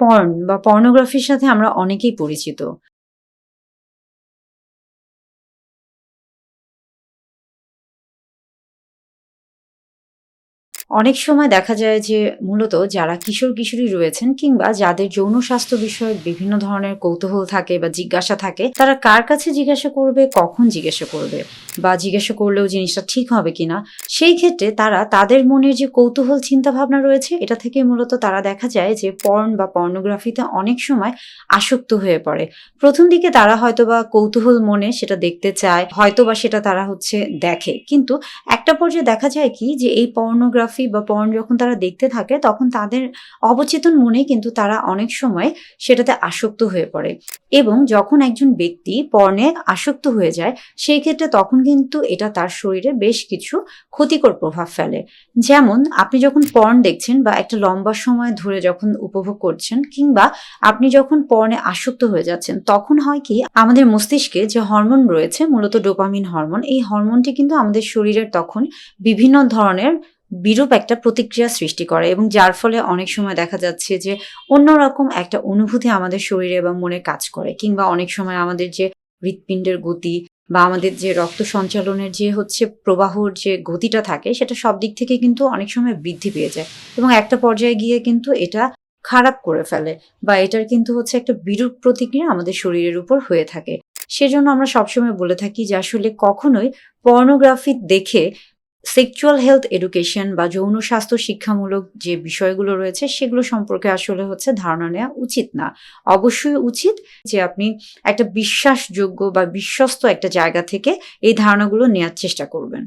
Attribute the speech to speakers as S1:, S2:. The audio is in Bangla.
S1: পর্ন বা পর্নোগ্রাফির সাথে আমরা অনেকেই পরিচিত। অনেক সময় দেখা যায় যে মূলত যারা কিশোর কিশোরী রয়েছেন কিংবা যাদের যৌন স্বাস্থ্য বিষয়ক বিভিন্ন ধরনের কৌতূহল থাকে বা জিজ্ঞাসা থাকে, তারা কার কাছে জিজ্ঞাসা করবে, কখন জিজ্ঞাসা করবে? বা জিজ্ঞাসা করলেও জিনিসটা ঠিক হবে কিনা, সেই ক্ষেত্রে তারা তাদের মনের যে কৌতূহল চিন্তা ভাবনা রয়েছে, এটা থেকে মূলত তারা দেখা যায় যে পর্ন বা পর্নোগ্রাফিতে অনেক সময় আসক্ত হয়ে পড়ে। প্রথম দিকে তারা হয়তো বা কৌতূহল মনে সেটা দেখতে চায় হয়তো বা সেটা তারা হচ্ছে দেখে। কিন্তু একটা পর্যায়ে দেখা যায় কি যে এই পর্নোগ্রাফি বা পর্ন যখন তারা দেখতে থাকে, তখন তাদের অবচেতন মনে কিন্তু তারা অনেক সময় সেটাতে আসক্ত হয়ে পড়ে। এবং যখন একজন ব্যক্তি পর্নে আসক্ত হয়ে যায়, সেই ক্ষেত্রে তখন কিন্তু এটা তার শরীরে বেশ কিছু ক্ষতিকর প্রভাব ফেলে। যেমন, আপনি যখন পর্ন দেখছেন বা একটা লম্বা সময় ধরে যখন উপভোগ করছেন কিংবা আপনি যখন পর্নে আসক্ত হয়ে যাচ্ছেন, তখন হয় কি, আমাদের মস্তিষ্কে যে হরমোন রয়েছে, মূলত ডোপামিন হরমোন এই হরমোনটি কিন্তু আমাদের শরীরের তখন বিভিন্ন ধরনের বিরূপ একটা প্রতিক্রিয়া সৃষ্টি করে এবং যার ফলে অনেক সময় দেখা যাচ্ছে যে অন্যরকম একটা অনুভূতি আমাদের শরীরে এবং মনে কাজ করে কিংবা অনেক সময় আমাদের যে হৃৎপিণ্ডের গতি বা আমাদের যে রক্ত সঞ্চালনের যে হচ্ছে প্রবাহর যে গতিটা থাকে, সেটা সব দিক থেকে কিন্তু অনেক সময় বৃদ্ধি পেয়ে যায়। এবং একটা পর্যায়ে গিয়ে কিন্তু এটা খারাপ করে ফেলে বা এটার কিন্তু হচ্ছে একটা বিরূপ প্রতিক্রিয়া আমাদের শরীরের উপর হয়ে থাকে। সেজন্য আমরা সবসময় বলে থাকি যে আসলে কখনোই পর্নোগ্রাফি দেখে সেক্সুয়াল হেলথ এডুকেশন বা যৌন স্বাস্থ্য শিক্ষামূলক যে বিষয়গুলো রয়েছে, সেগুলো সম্পর্কে আসলে হচ্ছে ধারণা নেওয়া উচিত না। অবশ্যই উচিত যে আপনি একটা বিশ্বাসযোগ্য বা বিশ্বস্ত একটা জায়গা থেকে এই ধারণাগুলো নেওয়ার চেষ্টা করবেন।